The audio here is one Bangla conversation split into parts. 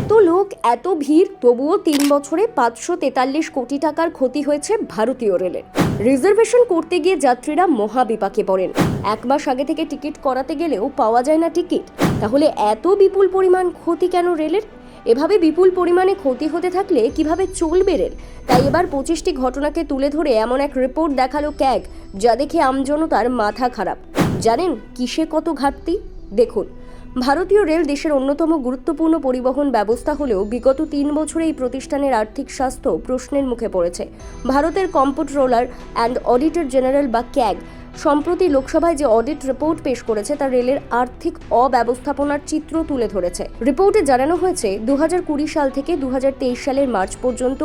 এত লোক, এত ভিড়, তবুও তিন বছরে পাঁচশো তেতাল্লিশ কোটি টাকার ক্ষতি হয়েছে ভারতীয় রেলের। রিজার্ভেশন করতে গিয়ে যাত্রীরা মহা বিপাকে পড়েন। এক মাস আগে থেকে টিকিট করাতে গেলেও পাওয়া যায় না টিকিট। তাহলে এত বিপুল পরিমাণ ক্ষতি কেন রেলের? এভাবে বিপুল পরিমাণে ক্ষতি হতে থাকলে কীভাবে চলবে রেল? তাই এবার পঁচিশটি ঘটনাকে তুলে ধরে এমন এক রিপোর্ট দেখাল ক্যাগ, যা দেখে আমজনতার মাথা খারাপ। জানেন কিসে কত ঘাটতি? দেখুন। ভারতীয় রেল দেশের অন্যতম গুরুত্বপূর্ণ পরিবহন ব্যবস্থা হলেও বিগত তিন বছরে এই প্রতিষ্ঠানের আর্থিক স্বাস্থ্য প্রশ্নের মুখে পড়েছে। ভারতের কম্পোট্রোলার অ্যান্ড অডিটর জেনারেল বা ক্যাগ সম্প্রতি লোকসভায় যে অডিট রিপোর্ট পেশ করেছে, তা রেলের আর্থিক অব্যবস্থাপনার চিত্র তুলে ধরেছে। রিপোর্টে জানানো হয়েছে দু হাজার কুড়ি সাল থেকে দুহাজার তেইশ সালের মার্চ পর্যন্ত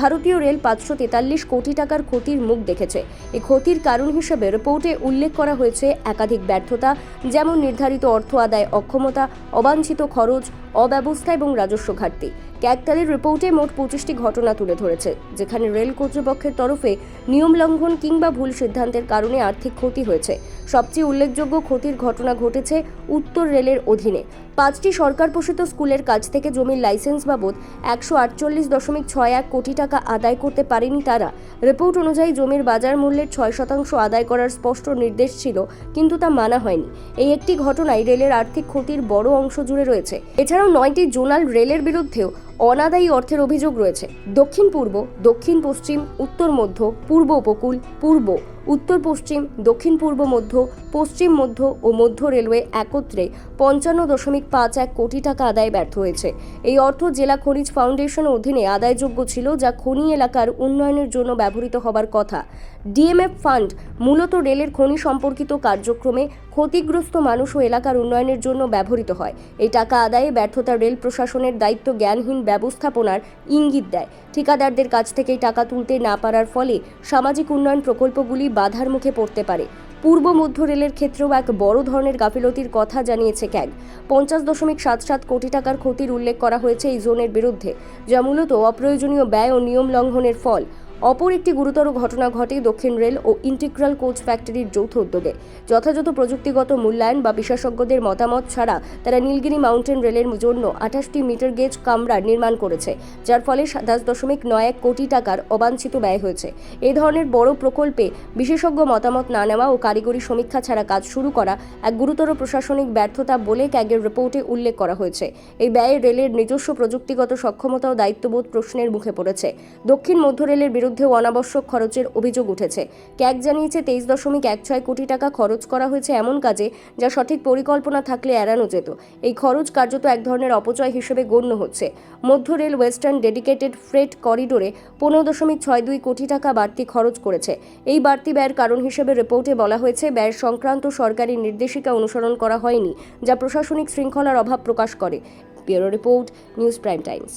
ভারতীয় রেল পাঁচশো তেতাল্লিশ কোটি টাকার ক্ষতির মুখ দেখেছে। এই ক্ষতির কারণ হিসেবে রিপোর্টে উল্লেখ করা হয়েছে একাধিক ব্যর্থতা, যেমন নির্ধারিত অর্থ আদায় অক্ষমতা, অবাঞ্ছিত খরচ, অব্যবস্থা এবং রাজস্ব ঘাটতি। ক্যাকতালের রিপোর্টে মোট পঁচিশটি ঘটনা তুলে ধরেছে, যেখানে রেল কর্তৃপক্ষের তরফে নিয়ম লঙ্ঘন কিংবা ভুল সিদ্ধান্তের কারণে আর্থিক ক্ষতি হয়েছে। সবচেয়ে উল্লেখযোগ্য ক্ষতির ঘটনা ঘটেছে উত্তর রেলের অধীনে। পাঁচটি সরকার পোষিত স্কুলের কাছ থেকে জমির লাইসেন্স বাবদ একশো আটচল্লিশ দশমিক ছয় এক কোটি টাকা আদায় করতে পারেনি তারা। রিপোর্ট অনুযায়ী জমির বাজার মূল্যের ছয় শতাংশ আদায় করার স্পষ্ট নির্দেশ ছিল, কিন্তু তা মানা হয়নি। এই একটি ঘটনায় রেলের আর্থিক ক্ষতির বড় অংশ জুড়ে রয়েছে। এছাড়াও নয়টি জোনাল রেলের বিরুদ্ধেও অনাদায়ী অর্থের অভিযোগ রয়েছে। দক্ষিণ পূর্ব, দক্ষিণ পশ্চিম, উত্তর মধ্য, পূর্ব উপকূল, পূর্ব, উত্তর পশ্চিম, দক্ষিণ পূর্ব মধ্য, পশ্চিম মধ্য ও মধ্য রেলওয়ে একত্রে পঞ্চান্ন দশমিক পাঁচ এক কোটি টাকা আদায় ব্যর্থ হয়েছে। এই অর্থ জেলা খনিজ ফাউন্ডেশন অধীনে আদায়যোগ্য ছিল, যা খনি এলাকার উন্নয়নের জন্য ব্যবহৃত হবার কথা। ডিএমএফ ফান্ড মূলত রেলের খনি সম্পর্কিত কার্যক্রমে ক্ষতিগ্রস্ত মানুষ ও এলাকার উন্নয়নের জন্য ব্যবহৃত হয়। এই টাকা আদায়ে ব্যর্থতা রেল প্রশাসনের দায়িত্ব জ্ঞানহীন ব্যবস্থাপনার ইঙ্গিত দেয়। ঠিকাদারদের কাছ থেকেই টাকা তুলতে না পারার ফলে সামাজিক উন্নয়ন প্রকল্পগুলি বাধার মুখে পড়তে পারে। পূর্ব মধ্য রেলের ক্ষেত্রেও এক বড় ধরনের গাফিলতির কথা জানিয়েছে ক্যাগ। পঞ্চাশ দশমিক সাত সাত কোটি টাকার ক্ষতির উল্লেখ করা হয়েছে এই জোনের বিরুদ্ধে, যা মূলত অপ্রয়োজনীয় ব্যয় ও নিয়ম লঙ্ঘনের ফল। অপর একটি গুরুতর ঘটনা ঘটে দক্ষিণ রেল ও ইন্টিগ্রাল কোচ ফ্যাক্টরির যৌথ উদ্যোগে। যথাযথ প্রযুক্তিগত মূল্যায়ন বা বিশেষজ্ঞদের মতামত ছাড়া তারা নীলগিরি মাউন্টেন রেলের জন্য আঠাশটি মিটার গেজ কামরা নির্মাণ করেছে, যার ফলে সাতাশ দশমিক নয় এক কোটি টাকার অবাঞ্ছিত ব্যয় হয়েছে। এই ধরনের বড় প্রকল্পে বিশেষজ্ঞ মতামত না নেওয়া ও কারিগরি সমীক্ষা ছাড়া কাজ শুরু করা এক গুরুতর প্রশাসনিক ব্যর্থতা বলে ক্যাগের রিপোর্টে উল্লেখ করা হয়েছে। এই ব্যয়ে রেলের নিজস্ব প্রযুক্তিগত সক্ষমতা ও দায়িত্ববোধ প্রশ্নের মুখে পড়েছে। দক্ষিণ মধ্য রেলের বিরুদ্ধেও অনাবশ্যক খরচের অভিযোগ উঠেছে। ক্যাগ জানিয়েছে, তেইশ দশমিক এক ছয় কোটি টাকা খরচ করা হয়েছে এমন কাজে যা সঠিক পরিকল্পনা থাকলে এড়ানো যেত। এই খরচ কার্যত এক ধরনের অপচয় হিসেবে গণ্য হচ্ছে। মধ্য রেল ওয়েস্টার্ন ডেডিকেটেড ফ্রেট করিডোরে পনেরো দশমিক ছয় দুই কোটি টাকা বাড়তি খরচ করেছে। এই বাড়তি ব্যয়ের কারণ হিসেবে রিপোর্টে বলা হয়েছে ব্যয়ের সংক্রান্ত সরকারি নির্দেশিকা অনুসরণ করা হয়নি, যা প্রশাসনিক শৃঙ্খলার অভাব প্রকাশ করে। Bureau report, news prime times.